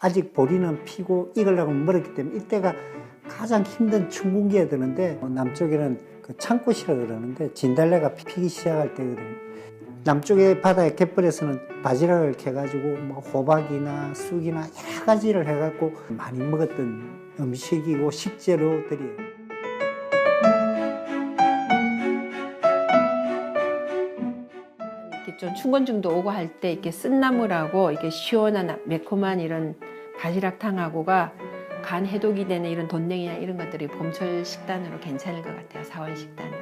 아직 보리는 피고 익으려면 멀었기 때문에 이때가 가장 힘든 춘궁기에 드는데 어, 남쪽에는 그 창꽃이라 그러는데 진달래가 피기 시작할 때거든요. 남쪽의 바다의 갯벌에서는 바지락을 캐가지고 뭐 호박이나 쑥이나 여러 가지를 해갖고 많이 먹었던 음식이고 식재료들이에요. 좀 춘곤증도 오고 할 때 이렇게 쓴나물하고 이렇게 시원한 매콤한 이런 바지락탕하고가 간 해독이 되는 이런 돈냉이나 이런 것들이 봄철 식단으로 괜찮을 것 같아요. 4월 식단으로.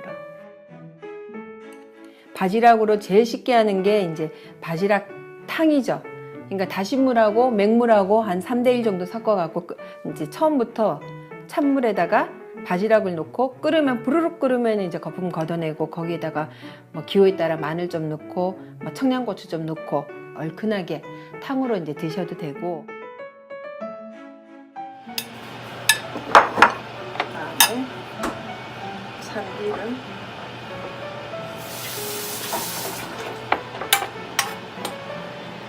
바지락으로 제일 쉽게 하는 게 이제 바지락 탕이죠. 그러니까 다시물하고 맹물하고 한 3대1 정도 섞어갖고 끄- 이제 처음부터 찬물에다가 바지락을 넣고 끓으면 부르륵 끓으면 이제 거품 걷어내고 거기에다가 뭐 기호에 따라 마늘 좀 넣고 뭐 청양고추 좀 넣고 얼큰하게 탕으로 이제 드셔도 되고. 그다음에 참기름.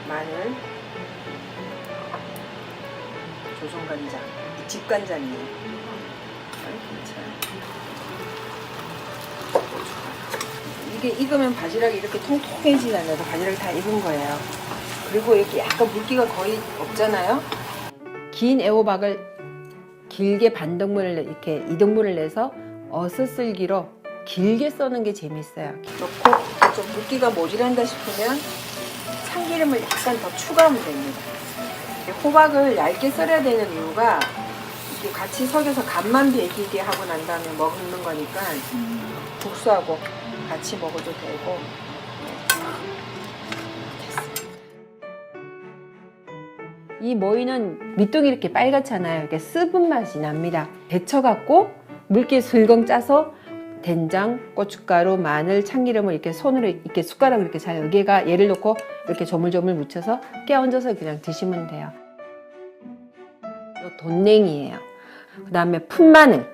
마늘. 조선간장. 집간장이에요 이게 익으면 바지락이 이렇게 통통해지잖아요. 바지락이 다 익은 거예요. 그리고 이렇게 약간 물기가 거의 없잖아요. 긴 애호박을 길게 반등분을 이렇게 이등분을 내서 어슷슬기로 길게 써는 게 재밌어요. 넣고 좀 물기가 모자란다 싶으면 참기름을 약간 더 추가하면 됩니다. 호박을 얇게 썰어야 되는 이유가 이게 같이 섞여서 간만 배기게 하고 난 다음에 먹는 거니까 국수하고 같이 먹어도 되고 이 모이는 밑둥이 이렇게 빨갛잖아요. 이렇게 습은 맛이 납니다. 데쳐갖고 물기 슬금 짜서 된장, 고춧가루, 마늘, 참기름을 이렇게 손으로 이렇게 숟가락으로 이렇게 잘 여기가 얘를 넣고 이렇게 조물조물 묻혀서 깨얹어서 그냥 드시면 돼요. 요 돈냉이에요. 그 다음에 풋마늘,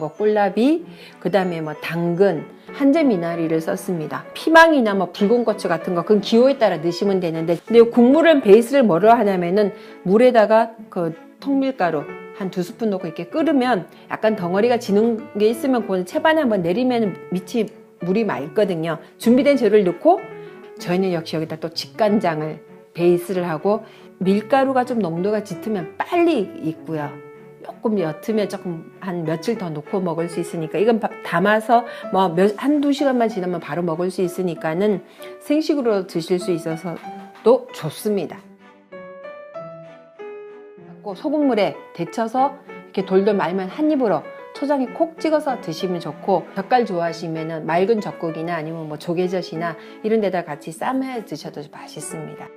거 꿀나비, 그 다음에 뭐 당근, 한제 미나리를 썼습니다. 피망이나 뭐 붉은 고추 같은 거 그건 기호에 따라 넣으시면 되는데 근데 이 국물을 베이스를 뭐로 하냐면은 물에다가 그 통밀가루 한두 스푼 넣고 이렇게 끓으면 약간 덩어리가 지는 게 있으면 그거는 채반에 한번 내리면 밑이 물이 맑거든요. 준비된 재료를 넣고 저희는 역시 여기다 또 직간장을 베이스를 하고 밀가루가 좀 농도가 짙으면 빨리 익고요. 조금 옅으면 조금 한 며칠 더 놓고 먹을 수 있으니까 이건 바- 담아서 뭐 몇, 한두 시간만 지나면 바로 먹을 수 있으니까는 생식으로 드실 수 있어서도 좋습니다. 소금물에 데쳐서 이렇게 돌돌 말면 한 입으로 초장에 콕 찍어서 드시면 좋고 젓갈 좋아하시면은 맑은 젓국이나 아니면 뭐 조개젓이나 이런 데다 같이 쌈해 드셔도 맛있습니다.